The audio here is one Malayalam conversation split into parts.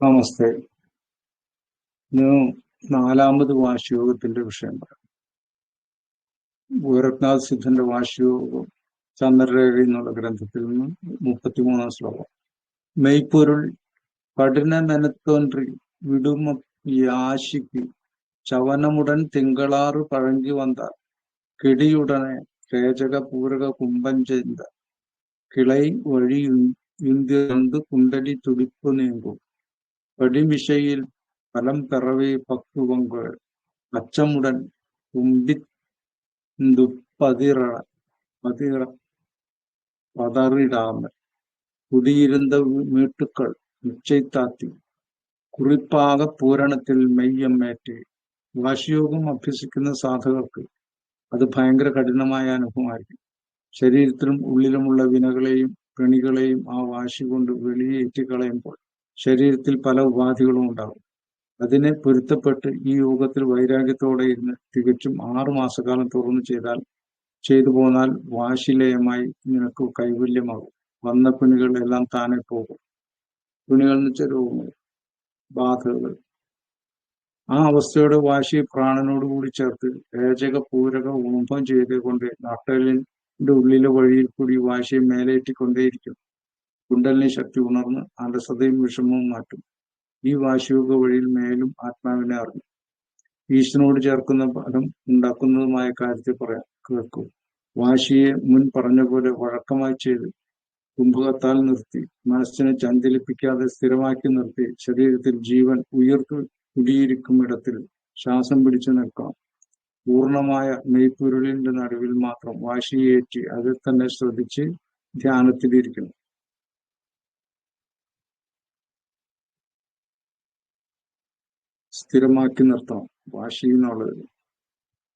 നമസ്തേ. നാലാമത് വാർഷികത്തിന്റെ വിഷയം പറയാം ഗോരഖ്നാഥ് സിദ്ധന്റെ വാർഷികയോഗം ചന്ദ്രരേഖ എന്നുള്ള ഗ്രന്ഥത്തിൽ നിന്ന് മുപ്പത്തിമൂന്നാം ശ്ലോകം. മെയ്പ്പൊരുൾ കഠിന നനത്തോன்றി വിടുമ യാശിക്ക് ചവനമുടൻ തിങ്കളാറ് പഴങ്കി വന്ന കിടിയുടനെ രേചക പൂരക കുമ്പം ചെയ്ത കിളൈ വഴി യുന്തിറന്ന് കുണ്ടലി തുടിപ്പ് നീങ്ങും. വെടിമിശയിൽ മലം പിറവി പക്കുവങ്കൾ അച്ചമുടൻ തുമ്പി ദുപ്പതിറ പതിറ പതറിടാമൽ കുടിയിരുന്ന മീട്ടുക്കൾ നിശ്ചയിത്താത്തി കുറിപ്പാക പൂരണത്തിൽ മെയ്യമ്മേറ്റ് വാശിയോഗം അഭ്യസിക്കുന്ന സാധകർക്ക് അത് ഭയങ്കര കഠിനമായ അനുഭവമായിരിക്കും ശരീരത്തിലും ഉള്ളിലുമുള്ള വിനകളെയും കണികളെയും ആ വാശി കൊണ്ട് വെളിയേറ്റി കളയുമ്പോൾ ശരീരത്തിൽ പല ഉപാധികളും ഉണ്ടാകും. അതിനെ പൊരുത്തപ്പെട്ട് ഈ യോഗത്തിൽ വൈരാഗ്യത്തോടെ ഇരുന്ന് തികച്ചും ആറു മാസക്കാലം തുറന്നു ചെയ്താൽ ചെയ്തു പോന്നാൽ വാശിലയമായി നിനക്ക് കൈവല്യമാകും. വന്ന പിണികൾ എല്ലാം താനെ പോകും. പിണികൾ എന്ന് രോഗങ്ങൾ ബാധകൾ. ആ അവസ്ഥയുടെ വാശി പ്രാണനോട് കൂടി ചേർത്ത് രേചക പൂരക ഊമ്പം ചെയ്തുകൊണ്ട് നട്ടലിന്റെ ഉള്ളിലെ വഴിയിൽ കൂടി വാശിയെ മേലേറ്റിക്കൊണ്ടേയിരിക്കും. കുണ്ടലിനി ശക്തി ഉണർന്ന് അലസതയും വിഷമവും മാറ്റും. ഈ വാശിയോഗ വഴിയിൽ മേലും ആത്മാവിനെ അറിഞ്ഞു. ഈശ്വരനോട് ചേർക്കുന്ന ഫലം ഉണ്ടാക്കുന്നതുമായ കാര്യത്തെ പറയാം. കേൾക്കൂ. വാശിയെ മുൻ പറഞ്ഞ പോലെ വഴക്കമായി ചെയ്ത് കുംഭകത്താൽ നിർത്തി മനസ്സിനെ ചഞ്ചലിപ്പിക്കാതെ സ്ഥിരമാക്കി നിർത്തി ശരീരത്തിൽ ജീവൻ ഉയർത്തു കുടിയിരിക്കും ഇടത്തിൽ ശ്വാസം പിടിച്ചു നിൽക്കാം. പൂർണമായ മെയ്പുരുളിന്റെ നടുവിൽ മാത്രം വാശിയേറ്റി അതിൽ തന്നെ ശ്രദ്ധിച്ച് ധ്യാനത്തിലിരിക്കുന്നു സ്ഥിരമാക്കി നിർത്തണം. വാശി എന്നുള്ളത്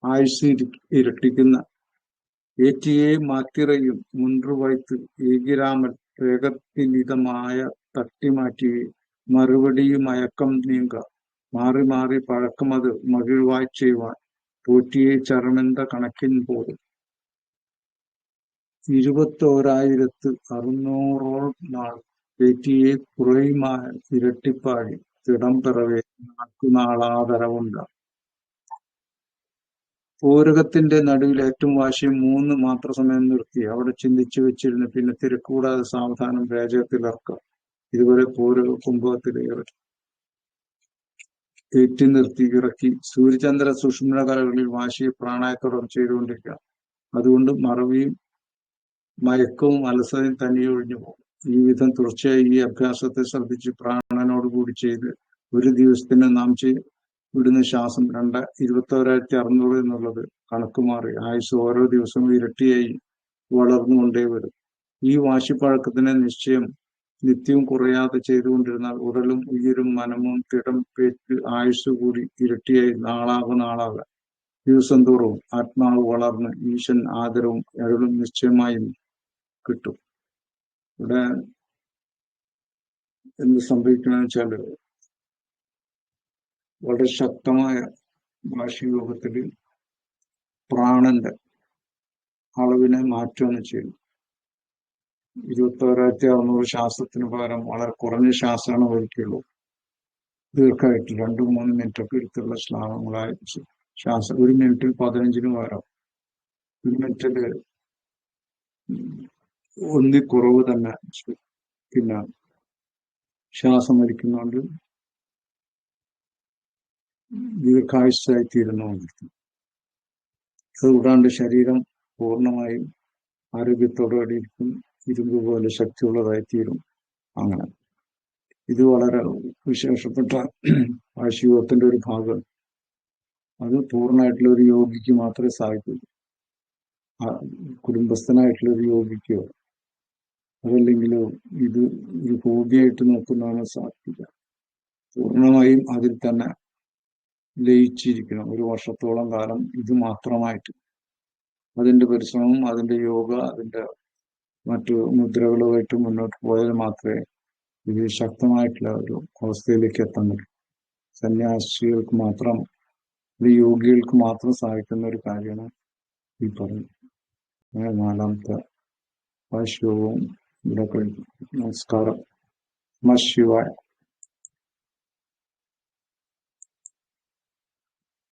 ആയുസ് ഇരട്ടിക്കുന്ന ഏറ്റിയെ മാത്തിറയും മുൻറുവൈത്ത് ഏകിരാമൻ വേഗത്തിനിതമായ തട്ടിമാറ്റി മറുപടിയും മയക്കം നീങ്ക. മാറി മാറി പഴക്കമത് മകിഴ്വായി ചെയ്യുവാൻ പോറ്റിയെ ചരമെന്ത കണക്കിൻ പോലും. ഇരുപത്തോരായിരത്ത് അറുന്നൂറോളം നാൾ ഏറ്റിയെ കുറയുമായ ഇരട്ടിപ്പാടി തിടം പിറവേ നാൾക്കുനാളാതരവുണ്ട പൂരകത്തിന്റെ നടുവിൽ ഏറ്റവും വാശിയും മൂന്ന് മാത്ര സമയം നിർത്തി. അവിടെ ചിന്തിച്ചു വെച്ചിരുന്നു പിന്നെ തിരക്കൂടാതെ സാവധാനം വേചകത്തിലിറക്കുക ഇതുവരെ പൂരക കുംഭത്തിലേറി ഏറ്റി നിർത്തി ഇറക്കി. സൂര്യചന്ദ്ര സുഷ്മ കലകളിൽ വാശിയെ പ്രാണായത്തോടം ചെയ്തുകൊണ്ടിരിക്കുക. അതുകൊണ്ട് മറവിയും മയക്കവും അലസതയും തന്നെ ഒഴിഞ്ഞു പോകും. വിധം തുടർച്ചയായി ഈ അഭ്യാസത്തെ ശ്രദ്ധിച്ച് പ്രാണനോട് കൂടി ചെയ്ത് ഒരു ദിവസത്തിന് നാം വിടുന്ന ശ്വാസം രണ്ട് ഇരുപത്തോരായിരത്തി അറുന്നൂറ് എന്നുള്ളത് കണക്ക് മാറി. ആയുസ് ഓരോ ദിവസവും ഇരട്ടിയായി വളർന്നുകൊണ്ടേ വരും. ഈ വാശിപ്പഴക്കത്തിന് നിശ്ചയം നിത്യവും കുറയാതെ ചെയ്തുകൊണ്ടിരുന്നാൽ ഉടലും ഉയരും മനമും തിടം പേറ്റ് ആയുസ് കൂടി ഇരട്ടിയായി നാളാകെ നാളാകെ. ദിവസം തോറും ആത്മാവ് വളർന്ന് ഈശൻ ആദരവും എഴുതും നിശ്ചയമായും കിട്ടും. ഇവിടെ എന്ത് സംഭവിക്കണമെന്ന് വെച്ചാൽ വളരെ ശക്തമായ ഭാഷയോഗത്തിൽ പ്രാണന്റെ അളവിനെ മാറ്റുകയാണ് ഇരുപത്തി ഇരുപത്തോരായിരത്തി അറുന്നൂറ് ശ്വാസത്തിന് പകരം വളരെ കുറഞ്ഞ ശ്വാസമാണ് ഒരുക്കുള്ളൂ ദീർഘമായിട്ട് രണ്ടു മൂന്ന് മിനിറ്റ് ഒക്കെ എടുത്തുള്ള ശ്ലാഘങ്ങളായ ശ്വാസം ഒരു മിനിറ്റിൽ പതിനഞ്ചിന് പകരം. ഒരു മിനിറ്റിൽ ഒന്നി കുറവ് തന്നെ പിന്നെ ശ്വാസം വലിക്കുന്നതുകൊണ്ട് ദീർഘായുസായി തീരുന്നുകൊണ്ടിരിക്കും അതുകൂടാണ്ട് ശരീരം പൂർണമായും ആരോഗ്യത്തോടെ ഇരിക്കും ഇരുമ്പ് പോലെ ശക്തിയുള്ളതായി തീരും അങ്ങനെ. ഇത് വളരെ വിശേഷപ്പെട്ട ആശീവത്തിന്റെ ഒരു ഭാഗം. അത് പൂർണമായിട്ടുള്ള ഒരു യോഗിക്ക് മാത്രമേ സാധിക്കൂ. കുടുംബസ്ഥനായിട്ടുള്ള ഒരു യോഗിക്കോ? അതല്ലെങ്കിലോ ഇത് ഒരു ഹോബിയായിട്ട് നോക്കുന്നതാണ് സാധിക്കുക പൂർണമായും അതിൽ തന്നെ ലയിച്ചിരിക്കണം. ഒരു വർഷത്തോളം കാലം ഇത് മാത്രമായിട്ട്. അതിന്റെ പരിശ്രമം അതിന്റെ യോഗ അതിന്റെ മറ്റു മുദ്രകളുമായിട്ട് മുന്നോട്ട് പോയാൽ മാത്രമേ ഇത് ശക്തമായിട്ടുള്ള ഒരു അവസ്ഥയിലേക്ക് എത്താൻ പറ്റും. സന്യാസികൾക്ക് മാത്രം ഇത് യോഗികൾക്ക് മാത്രം സാധിക്കുന്ന ഒരു കാര്യമാണ് ഈ പറയുന്നത്. നാലാമത്തെ ഭാഷ്യവും Mira que buscar más Shiva